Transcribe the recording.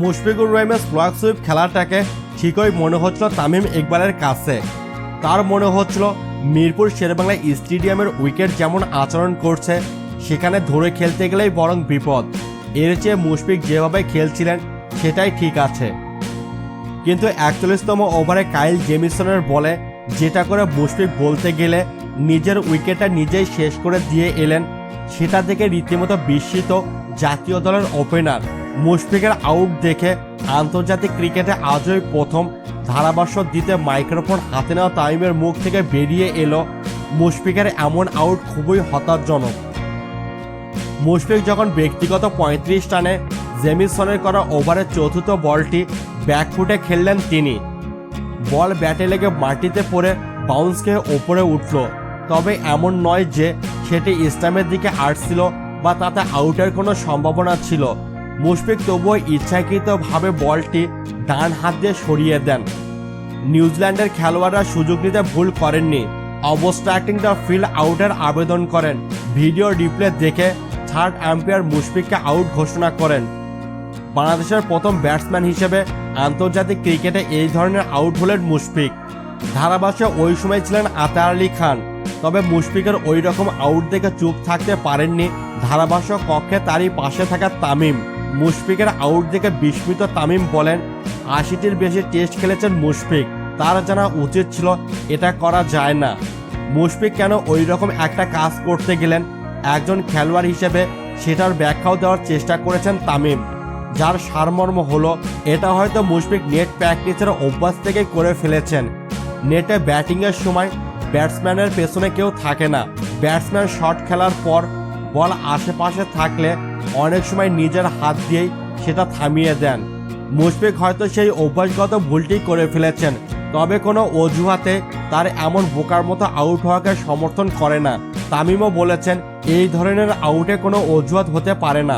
মুশফিকুর রহিমের slog sweep খেলাটাকে ঠিকই মনে হচ্ছিল তামিম ইকবালের কাছে। তার মনে হচ্ছিল মিরপুর শেরবাংলা স্টেডিয়ামের উইকেট যেমন আচরণ করছে, সেখানে ধরে খেলতে গেলেই বরং বিপদ। এর চেয়ে মুশফিক যেভাবে খেলছিলেন, সেটাই ঠিক আছে। কিন্তু একচল্লিশতম ওভারে কাইল জেমিসনের বলে যেটা করে মুশফিক বলতে গেলে নিজের উইকেটটা নিজেই শেষ করে দিয়ে এলেন, সেটা থেকে রীতিমতো বিস্মিত জাতীয় দলের ওপেনার মুশফিকের আউট দেখে আন্তর্জাতিক ক্রিকেটে আজই প্রথম ধারাভাষ্য দিতে মাইক্রোফোন হাতে নেওয়া তামিমের মুখ থেকে বেরিয়ে এলো মুশফিকের এমন আউট খুবই হতাশজনক। মুশফিক যখন ব্যক্তিগত পঁয়ত্রিশ রানে জেমিসনের করা ওভারের চতুর্থ বলটি ব্যাকফুটে খেললেন তিনি। বল ব্যাটে লেগে মাটিতে পড়ে বাউন্স খেয়ে ওপরে উঠল। তবে এমন নয় যে সেটি ইসলামের দিকে আসছিল বা তাতে আউটের কোনো সম্ভাবনা ছিল। মুশফিক তবুও ইচ্ছাকৃতভাবে বলটি ডান হাত দিয়ে সরিয়ে দেন। নিউজিল্যান্ডের খেলোয়াড়রা সুযোগ নিতে ভুল করেননি। অবস্ট্রাক্টিং দ্য ফিল্ড আউটের আবেদন করেন। ভিডিও রিপ্লে দেখে থার্ড আম্পায়ার মুশফিককে আউট ঘোষণা করেন। বাংলাদেশের প্রথম ব্যাটসম্যান হিসেবে আন্তর্জাতিক ক্রিকেটে এই ধরনের আউট হলেন মুশফিক। ধারাভাষ্যে ওই সময় ছিলেন আতার আলী খান। তবে মুশফিকের ওই রকম আউট দেখে চুপ থাকতে পারেননি ধারাভাষ্য কক্ষে তারই পাশে থাকা তামিম। মুশফিকের আউট দেখে বিস্মিত তামিম বলেন, আশিটির বেশি টেস্ট খেলেছেন মুশফিক, তার জানা উচিত ছিল এটা করা যায় না। মুশফিক কেন ওই রকম একটা কাজ করতে গেলেন? একজন খেলোয়াড় হিসেবে সেটার ব্যাখ্যাও দেওয়ার চেষ্টা করেছেন তামিম। যার সারমর্ম হলো, এটা হয়তো মুশফিক নেট প্র্যাকটিসের অভ্যাস থেকেই করে ফেলেছেন। নেটে ব্যাটিংয়ের সময় ব্যাটসম্যানের পেছনে কেউ থাকে না। ব্যাটসম্যান শট খেলার পর বল আশেপাশে থাকলে অনেক সময় নিজের হাত দিয়েই সেটা থামিয়ে দেন। মুশফিক হয়তো সেই অভ্যাসগত ভুলটি করে ফেলেছেন, তবে কোনো অজুহাতে তার এমন বোকার মতো আউট হওয়াকে সমর্থন করে না। তামিমও বলেছেন, এই ধরনের আউটে কোনো অজুহাত হতে পারে না।